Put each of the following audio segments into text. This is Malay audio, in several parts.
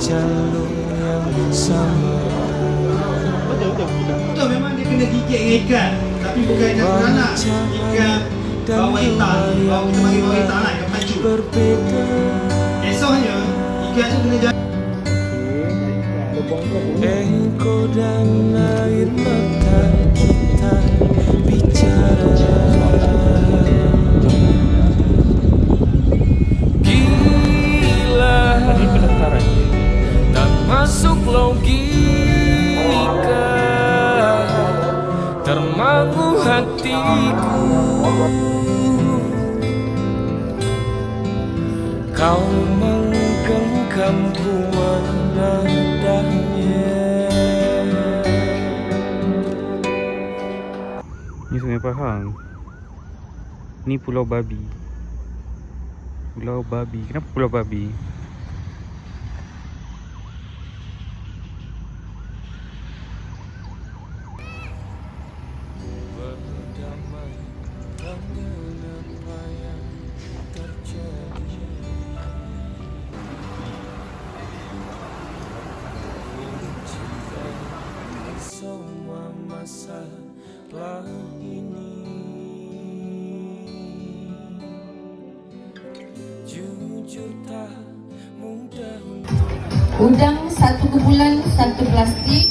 jalur yang sama Betul memang dia kena gigit dengan ikan. Tapi bukan ikan beranak Ikan bawah hitam. Bawah kita panggil bawah hitam lah Ikan pacu. Berbeda Esoknya Ikan tu kena jalan Engkau dan air masuk logika Termangu hatiku Kau menggenggamku menadahnya Ni Sungai Pahang. Ni Pulau Babi. Pulau Babi. Kenapa Pulau Babi? Udang satu kumpulan satu plastik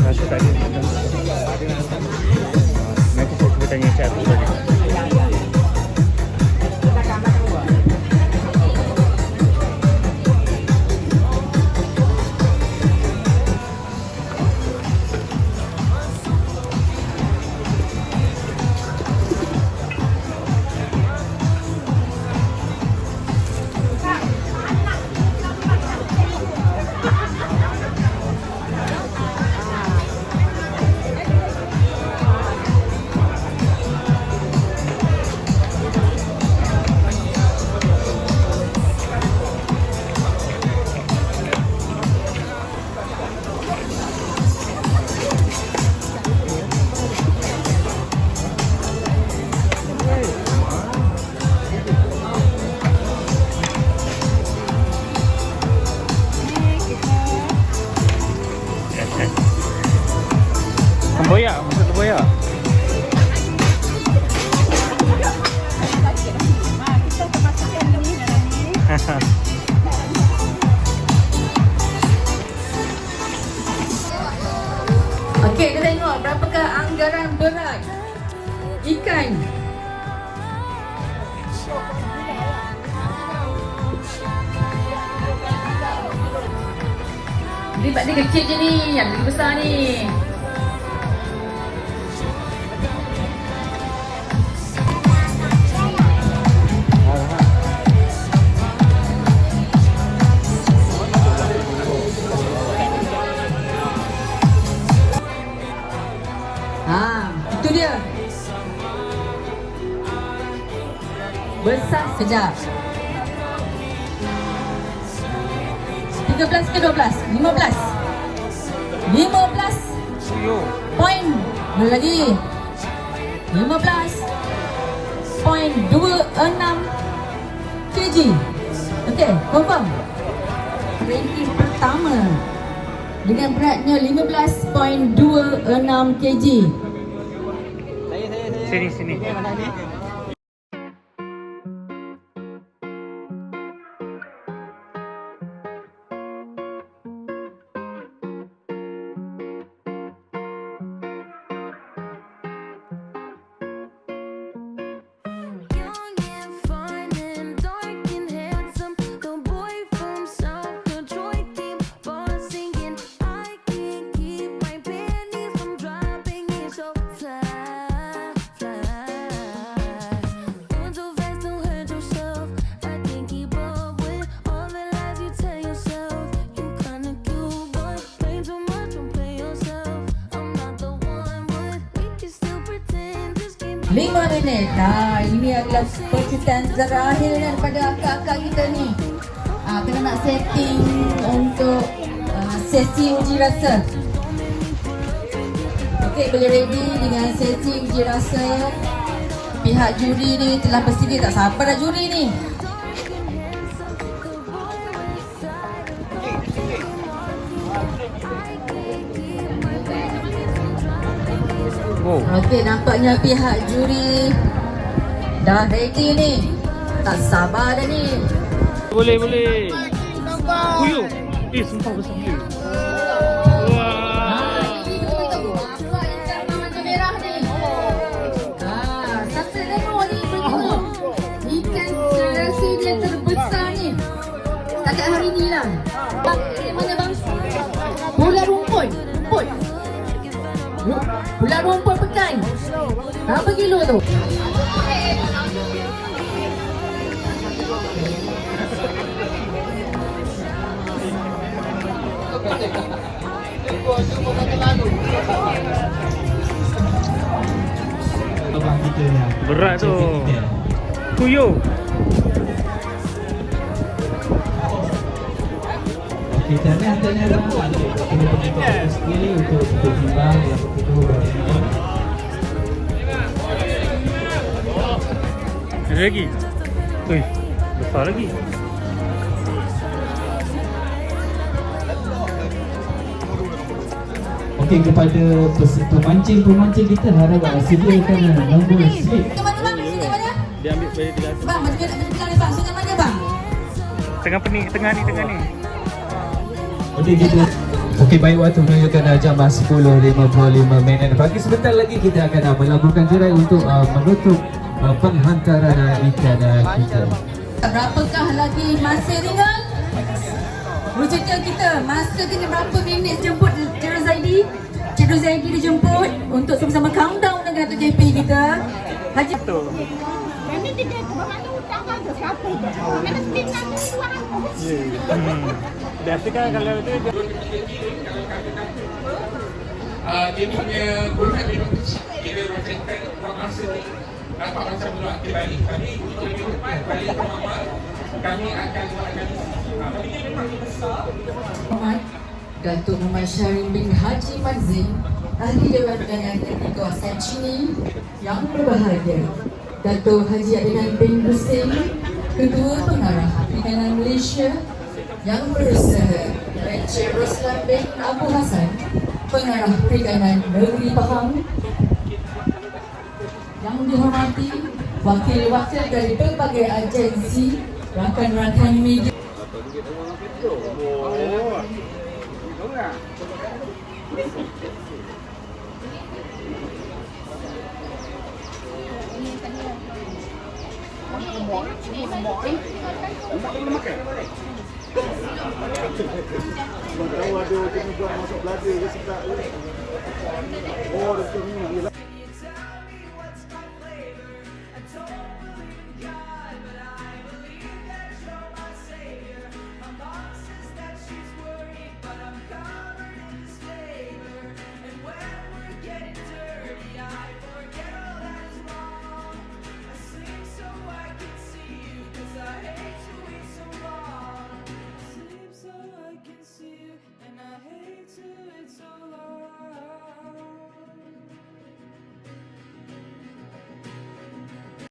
Rasa tak ada. Nanti saya cuba tanya Abdul Tempoyak, masuk tempoyak. Okey, kita tengok berapakah anggaran berat ikan. Lipat dia kecil je ni, yang besar ni. Sekejap. 13 ke 12? 15. 15 Suyo. point. Boleh lagi. 15 point 26 kg. Okey, confirm. Ranking pertama dengan beratnya 15.26 kg. Sini, sini. 5 minit. Nah, ini adalah percintaan terakhir daripada akak-akak kita ni. Ah, kena nak setting untuk ah, sesi uji rasa. Okey, boleh ready dengan sesi uji rasa. Pihak juri ni telah bersedia tak sabar dah juri ni. Wow. Okey, nampaknya pihak juri dah ready ni. Tak sabar dah ni. Boleh, boleh. Kuyup. Eh, sumpah besar gila. Bola rumput pekan. Berapa kilo tu? Berat tu. Champion kita. Tahniah tahniah abang. Kita pergi sekali untuk untuk timbang yang kedua berapa Ada lagi? Ui, besar lagi. Okey kepada pemancing-pemancing kita harap uh, sediakan uh, nombor slip. Bang? Sungai mana? Dia ambil bayar 300. Bang, macam mana bang? Sungai mana bang? Tengah pening, tengah ni, tengah ni. Okey kita Okey baik waktu menunjukkan uh, jam uh, 10.55 minit. Pagi sebentar lagi kita akan uh, melaburkan tirai untuk uh, menutup uh, penghantaran uh, ikan uh, kita. Berapakah lagi masa tinggal? Rujukan kita, masa tinggal berapa minit jemput Cik Zaidi? Cik Zaidi dijemput untuk sama-sama countdown dengan Datuk JP kita. Haji Kami tidak itu. Kan kalau tu dia dia punya memang kecil kira macam kan orang masa ni nampak macam tapi untuk depan balik ke mama kami akan buatkan tapi dia memang besar Datuk Muhammad Syarif bin Haji Mazin Ahli Dewan Perdana Negeri Kawasan Chini yang berbahagia Datuk Haji Adnan bin Hussein Ketua Pengarah Perikanan Malaysia yang berusaha Encik Roslan bin Abu Hassan Pengarah Perikanan Negeri Pahang yang dihormati wakil-wakil dari berbagai agensi rakan-rakan media Tahu ada kena buat masuk belada ke sedap ke. Oh, dia punya ni.